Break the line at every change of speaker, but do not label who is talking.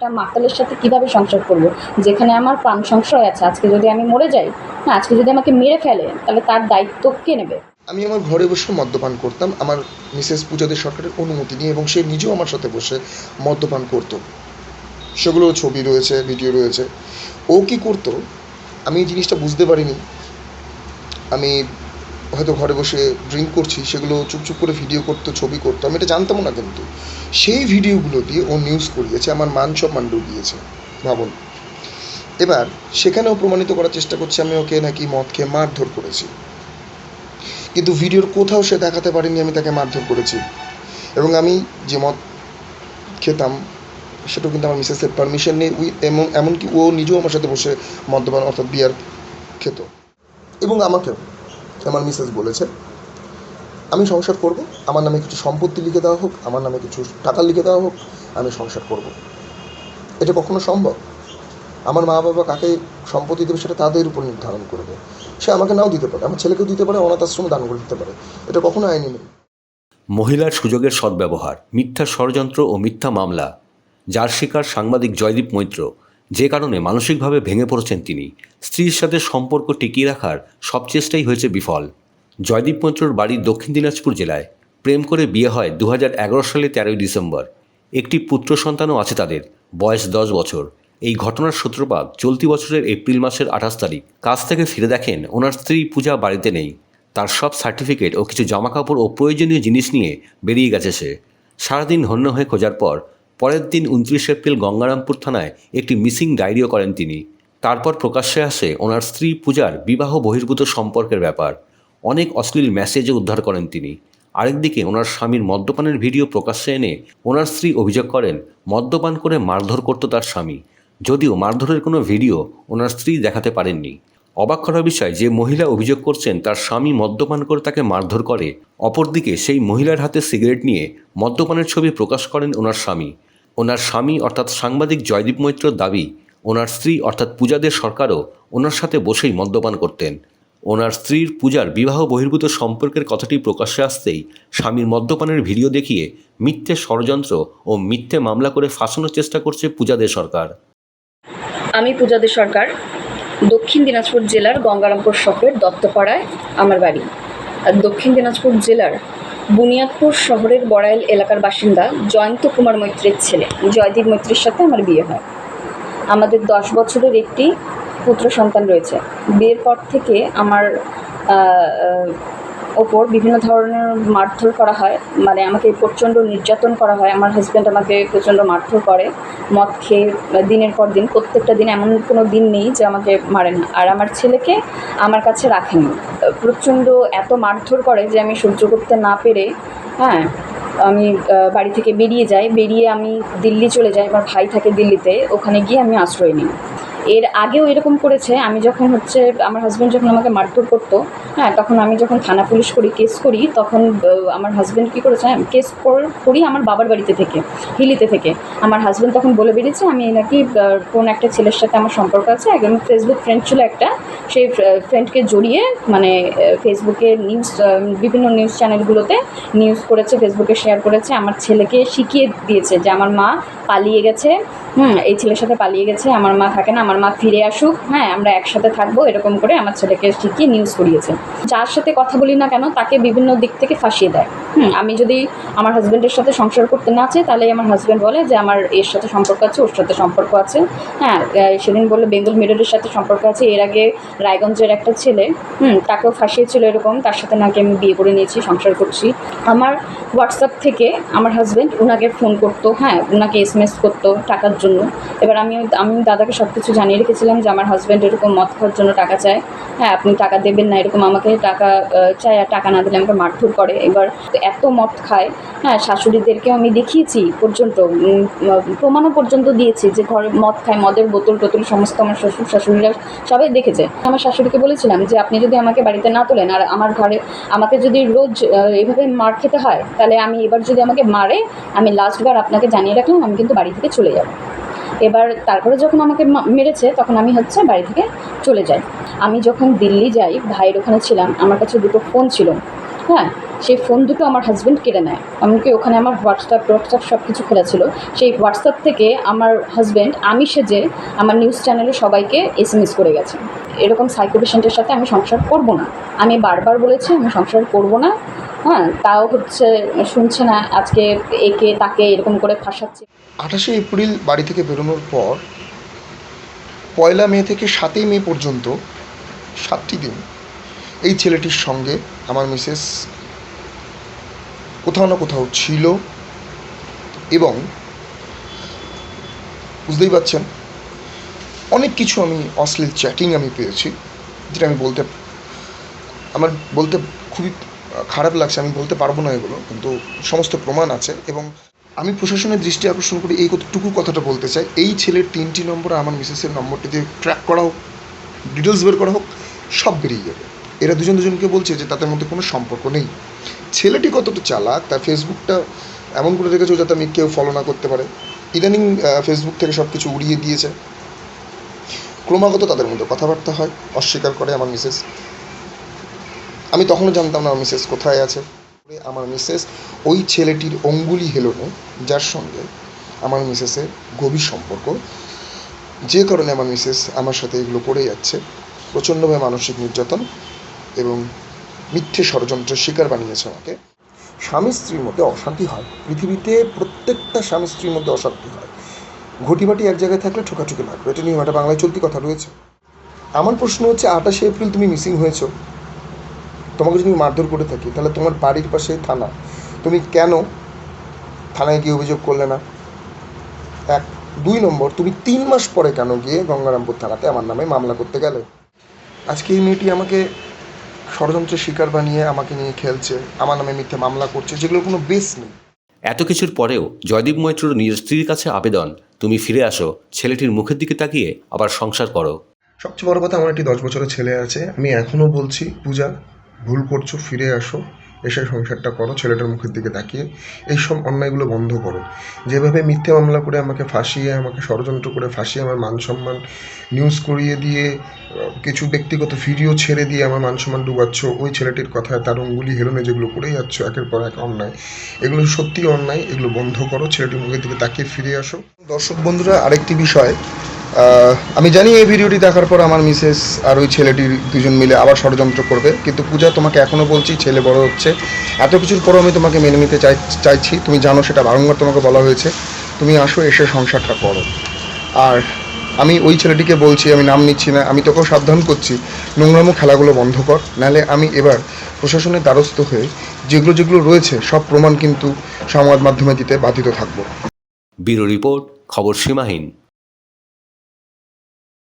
একটা মাতালের সাথে কীভাবে সংসার করব? যেখানে আমার প্রাণ সংশয় আছে, আজকে যদি আমি মরে যাই, না, আজকে যদি আমাকে মেরে ফেলে, তাহলে তার দায়িত্ব কে নেবে?
আমি আমার ঘরে বসে মদ্যপান করতাম, আমার মিসেস পূজাদের সরকারের অনুমতি নিয়ে, এবং সে নিজেও আমার সাথে বসে মদ্যপান করতো। সেগুলো ছবি রয়েছে ভিডিও রয়েছে। ও কি করতো? আমি এই জিনিসটা বুঝতে পারিনি। আমি হয়তো ঘরে বসে ড্রিঙ্ক করছি, সেগুলো চুপ চুপ করে ভিডিও করতো, ছবি করতো, আমি এটা জানতামও না কিন্তু। সেই ভিডিওগুলো দিয়ে ও নিউজ করিয়েছে, আমার মান সম্মান ডুবিয়েছে ভাবুন। এবার সেখানেও প্রমাণিত করার চেষ্টা করছে আমি ওকে নাকি মদ খেয়ে মারধর করেছি। কিন্তু ভিডিওর কোথাও সে দেখাতে পারেনি, আমি তাকে মারধর করেছি। এবং আমি যে মদ খেতাম, সেটাও কিন্তু আমার মিসেসের পারমিশন নেই, উই এমন, এমনকি ও নিজেও আমার সাথে বসে মদ্যপান অর্থাৎ বিয়ার খেত। এবং আমাকেও। আমার মিসেস বলেছে। আমি সংসার করব, আমার নামে কিছু সম্পত্তি লিখে দেওয়া হোক, আমার নামে কিছু টাকা লিখে দেওয়া হোক, আমি সংসার করব। এটা কখনো সম্ভব? আমার মা বাবা কাকে সম্পত্তি দেবে সেটা তাদের উপর নির্ধারণ করবে। সে আমাকে নাও দিতে পারে, আমার ছেলেকেও দিতে পারে, অনাথ আশ্রমে দান করে দিতে পারে। এটা কখনো আইনি নেই
মহিলার সুযোগের সদ্ব্যবহার, মিথ্যা ষড়যন্ত্র ও মিথ্যা মামলা, যার শিকার সাংবাদিক জয়দীপ মৈত্র যে কারণে মানসিকভাবে ভেঙে পড়েছেন তিনি। স্ত্রীর সাথে সম্পর্ক টিকিয়ে রাখার সব চেষ্টাই হয়েছে বিফল। জয়দীপ মৈত্রর বাড়ি দক্ষিণ দিনাজপুর জেলায়। প্রেম করে বিয়ে হয় দু হাজার এগারো সালে তেরোই ডিসেম্বর। একটি পুত্র সন্তানও আছে তাদের, বয়স দশ বছর। এই ঘটনার সূত্রপাত চলতি বছরের এপ্রিল মাসের আঠাশ তারিখ। কাজ থেকে ফিরে দেখেন, ওনার স্ত্রী পূজা বাড়িতে নেই। তার সব সার্টিফিকেট ও কিছু জামাকাপড় ও প্রয়োজনীয় জিনিস নিয়ে বেরিয়ে গেছে সে। সারাদিন হন্য হয়ে খোঁজার পর পরের দিন উনত্রিশ এপ্রিল গঙ্গারামপুর থানায় একটি মিসিং ডায়েরিও করেন তিনি। তারপর প্রকাশ্যে আসে ওনার স্ত্রী পূজার বিবাহ বহির্ভূত সম্পর্কের ব্যাপার। অনেক অশ্লীল মেসেজও উদ্ধার করেন তিনি। আরেকদিকে ওনার স্বামীর মদ্যপানের ভিডিও প্রকাশ্যে এনে ওনার স্ত্রী অভিযোগ করেন, মদ্যপান করে মারধর করত তার স্বামী। যদিও মারধরের কোনো ভিডিও ওনার স্ত্রী দেখাতে পারেননি। অবাক করার বিষয়, যে মহিলা অভিযোগ করছেন তার স্বামী মদ্যপান করে তাকে মারধর করে, অপরদিকে সেই মহিলার হাতে সিগারেট নিয়ে মদ্যপানের ছবি প্রকাশ করেন ওনার স্বামী। ওনার স্বামী অর্থাৎ সাংবাদিক জয়দীপ মৈত্রর দাবি, ওনার স্ত্রী অর্থাৎ পূজাদের সরকারও ওনার সাথে বসেই মদ্যপান করতেন। ওনার স্ত্রীর পূজার বিবাহ বহির্ভূত সম্পর্কের কথাটি প্রকাশ্যে আসতেই স্বামীর মদ্যপানের ভিডিও দেখিয়ে মিথ্যে ষড়যন্ত্র ও মিথ্যে মামলা করে ফাঁসানোর চেষ্টা করছে পূজাদের সরকার।
আমি পূজাদের সরকার, দক্ষিণ দিনাজপুর জেলার গঙ্গারামপুর শহরের দত্তপাড়ায় আমার বাড়ি। আর দক্ষিণ দিনাজপুর জেলার বুনিয়াদপুর শহরের বড়াইল এলাকার বাসিন্দা জয়ন্ত কুমার মৈত্রীর ছেলে। জয়দীপ মৈত্রীর সাথে আমার বিয়ে হয়। আমাদের দশ বছরের একটি পুত্র সন্তান রয়েছে। বিয়ের পর থেকে আমার ওপর বিভিন্ন ধরনের মারধর করা হয়। মানে আমাকে প্রচণ্ড নির্যাতন করা হয়। আমার হাজব্যান্ড আমাকে প্রচণ্ড মারধর করে। মদ খেয়ে দিনের পর দিন, প্রত্যেকটা দিন এমন কোনো দিন নেই যে আমাকে মারে না। আর আমার ছেলেকে আমার কাছে রাখেনি। প্রচণ্ড এত মারধর করে যে আমি সহ্য করতে না পেরে হ্যাঁ আমি বাড়ি থেকে বেরিয়ে যাই। বেরিয়ে আমি দিল্লি চলে যাই। আমার ভাই থাকে দিল্লিতে। ওখানে গিয়ে আমি আশ্রয় নিই। এর আগেও এরকম করেছে, আমি যখন হচ্ছে, আমার হাজব্যান্ড যখন আমাকে মারধর করতো হ্যাঁ তখন আমি যখন থানা পুলিশ করি কেস করি, তখন আমার হাজব্যান্ড কী করেছে কেস করি আমার বাবার বাড়িতে থেকে, হিলিতে থেকে। আমার হাজব্যান্ড তখন বলে বেরিয়েছে, আমি নাকি কোন একটা ছেলের সাথে আমার সম্পর্ক আছে একদম ফেসবুক ফ্রেন্ড ছিল একটা, সেই ফ্রেন্ডকে জড়িয়ে মানে ফেসবুকে নিউজ বিভিন্ন নিউজ চ্যানেলগুলোতে নিউজ করেছে ফেসবুকে শেয়ার করেছে, আমার ছেলেকে শিখিয়ে দিয়েছে যে আমার মা পালিয়ে গেছে, হুম, এই ছেলের সাথে পালিয়ে গেছে, আমার মা থাকে না, আমার মা ফিরে আসুক হ্যাঁ আমরা একসাথে থাকব, এরকম করে আমার ছেলেকে শিখিয়ে নিউজ করিয়েছে। যার সাথে কথা বলি না কেন, তাকে বিভিন্ন দিক থেকে ফাঁসিয়ে দেয়। হুম, আমি যদি আমার হাজব্যান্ডের সাথে সংসার করতে না চাই, তাহলে আমার হাজব্যান্ড বলে যে, আমার এর সাথে সম্পর্ক আছে, ওর সাথে সম্পর্ক আছে। হ্যাঁ সেদিন বলল, বেঙ্গল মিররের সাথে সম্পর্ক আছে। এর আগে রায়গঞ্জের একটা ছেলে, হুম, তাকেও ফাঁসিয়েছিল এরকম, তার সাথে নাকি আমি বিয়ে করে নিয়েছি, সংসার করছি। আমার হোয়াটসঅ্যাপ থেকে আমার হাজব্যান্ড ওনাকে ফোন করতো হ্যাঁ ওনাকে এস এম এস করতো টাকার জন্য। এবার আমি আমি দাদাকে সব কিছু জানিয়ে রেখেছিলাম যে আমার হাজব্যান্ড এরকম মদ খাওয়ার জন্য টাকা চায়। হ্যাঁ আপনি টাকা দেবেন না, এরকম আমাকে টাকা চায় আর টাকা না দিলে আমাকে মারধর করে। এবার এত মদ খায় হ্যাঁ শাশুড়িদেরকেও আমি দেখিয়েছি পর্যন্ত প্রমাণও পর্যন্ত দিয়েছি যে ঘরে মদ খায়, মদের বোতল টোতল সমস্ত আমার শ্বশুর, শাশুড়িরা সবাই দেখেছে। আমার শাশুড়িকে বলেছিলাম যে, আপনি যদি আমাকে বাড়িতে না তোলেন আর আমার ঘরে আমাকে যদি রোজ এভাবে মার খেতে হয়, তাহলে আমি এবার যদি আমাকে মারে, আমি লাস্টবার আপনাকে জানিয়ে রাখলাম, আমি কিন্তু বাড়ি থেকে চলে যাব। এবার তারপরে যখন আমাকে মেরেছে, তখন আমি হচ্ছে বাড়ি থেকে চলে যাই। আমি যখন দিল্লি যাই, ভাইয়ের ওখানে ছিলাম, আমার কাছে দুটো ফোন ছিল। হ্যাঁ সেই ফোন দুটো আমার হাজব্যান্ড কেড়ে নেয়। এমনকি ওখানে আমার হোয়াটসঅ্যাপ হোয়াটসঅ্যাপ সব কিছু খোলা ছিল। সেই হোয়াটসঅ্যাপ থেকে আমার হাজব্যান্ড আমি সেজে আমার নিউজ চ্যানেলে সবাইকে এস এম এস করে গেছে। এরকম সাইকো পেশেন্টের সাথে আমি সংসার করব না। আমি বারবার বলেছি, আমি সংসার করব না। হ্যাঁ তাও হচ্ছে শুনছে না আজকে একে, তাকে এরকম করে ফাঁসাচ্ছে।
আঠাশে এপ্রিল বাড়ি থেকে বেরোনোর পর, পয়লা মে থেকে সাতই মে পর্যন্ত, সাতটি দিন, এই ছেলেটির সঙ্গে আমার মিসেস কোথাও না কোথাও ছিল এবং বুঝতেই পারছেন, অনেক কিছু আমি অশ্লীল চ্যাটিং আমি পেয়েছি, যেটা আমি বলতে, আমার বলতে খুবই খারাপ লাগছে, আমি বলতে পারব না এগুলো, কিন্তু সমস্ত প্রমাণ আছে এবং আমি প্রশাসনের দৃষ্টি আকর্ষণ করে এই কতটুকু কথাটা বলতে চাই। এই ছেলের তিনটি নম্বর আমার মিসেসের নম্বরটি দিয়ে ট্র্যাক করা হোক ডিটেলস বের করা হোক, সব বেরিয়ে যাবে। এরা দুজন দুজনকে বলছে যে তাদের মধ্যে কোনো সম্পর্ক নেই। ছেলেটি কতটা চালাক, তার ফেসবুকটা এমন করে রেখেছে যাতে আমি কেউ ফলো না করতে পারে। ইদানিং ফেসবুক থেকে সব কিছু উড়িয়ে দিয়েছে। ক্রমাগত তাদের মধ্যে কথাবার্তা হয়, অস্বীকার করে আমার মিসেস। আমি তখনও জানতাম না আমার মিসেস কোথায় আছে। আমার মিসেস ওই ছেলেটির অঙ্গুলি হেলনে যার সঙ্গে আমার মিসেসের গভীর সম্পর্ক। যে কারণে আমার মিসেস আমার সাথে এগুলো পড়ে যাচ্ছে। প্রচণ্ডভাবে মানসিক নির্যাতন এবং মিথ্যে ষড়যন্ত্রের শিকার বানিয়েছে আমাকে। স্বামী স্ত্রীর মধ্যে অশান্তি হয়। পৃথিবীতে প্রত্যেকটা স্বামী স্ত্রীর মধ্যে অশান্তি হয়। ঘটিবাটি এক জায়গায় থাকলে ঠোকাঠুকি লাগবে। এটা নিয়ে একটা বাংলায় চলতি কথা রয়েছে। আমার প্রশ্ন হচ্ছে আঠাশে এপ্রিল তুমি মিসিং হয়েছো? তোমাকে যদি মারধর করে থাকি তাহলে তোমার বাড়ির পাশে থানা। তুমি কেন থানায় গিয়ে অভিযোগ করলে না? এক দুই নম্বর তুমি তিন মাস পরে কেন গিয়ে গঙ্গারামপুর থানাতে আমার নামে মামলা করতে গেলে? আজকে এই মেয়েটি আমাকে ষড়যন্ত্রের শিকার বানিয়ে আমাকে নিয়ে খেলছে আমার নামে মিথ্যে মামলা করছে যেগুলোর কোনো বেস নেই।
এত কিছুর পরেও জয়দীপ মৈত্রর নিজের স্ত্রীর কাছে আবেদন তুমি ফিরে আসো ছেলেটির মুখের দিকে তাকিয়ে আবার সংসার করো।
সবচেয়ে বড় কথা আমার একটি দশ বছরের ছেলে আছে আমি এখনও বলছি পূজা ভুল করছ, ফিরে আসো, এসে সংসারটা করো, ছেলেটার মুখের দিকে তাকিয়ে। এইসব অন্যায়গুলো বন্ধ করো। যেভাবে মিথ্যে মামলা করে আমাকে ফাঁসিয়ে, আমাকে ষড়যন্ত্র করে ফাঁসিয়ে আমার মান সম্মান নিউজ করিয়ে দিয়ে, কিছু ব্যক্তিগত ভিডিও ছেড়ে দিয়ে আমার মান সম্মান ডুবাচ্ছ, ওই ছেলেটির কথায় তার অঙ্গুলি হেরোনে যেগুলো করে যাচ্ছ, একের পর এক অন্যায়। এগুলো সত্যি অন্যায়, এগুলো বন্ধ করো, ছেলেটির মুখের দিকে তাকিয়ে ফিরে আসো। দর্শক বন্ধুরা, আরেকটি বিষয় আমি জানি এই ভিডিওটি দেখার পর আমার মিসেস আর ওই ছেলেটির দুজন মিলে আবার ষড়যন্ত্র করবে, কিন্তু পূজা তোমাকে এখনও বলছি, ছেলে বড় হচ্ছে। এত কিছুর পরও আমি তোমাকে মেনে নিতে চাই চাইছি। তুমি জানো সেটা বারংবার তোমাকে বলা হয়েছে। তুমি আসো, এসে সংসারটা করো। আর আমি ওই ছেলেটিকে বলছি, আমি নাম নিচ্ছি না, আমি তোকেও সাবধান করছি। নোংরামো খেলাগুলো বন্ধ কর। নাহলে আমি এবার প্রশাসনের দ্বারস্থ হয়ে যেগুলো যেগুলো রয়েছে, সব প্রমাণ কিন্তু সংবাদ মাধ্যমে দিতে বাধিত থাকব।
ব্যুরো রিপোর্ট, খবর সীমাহীন।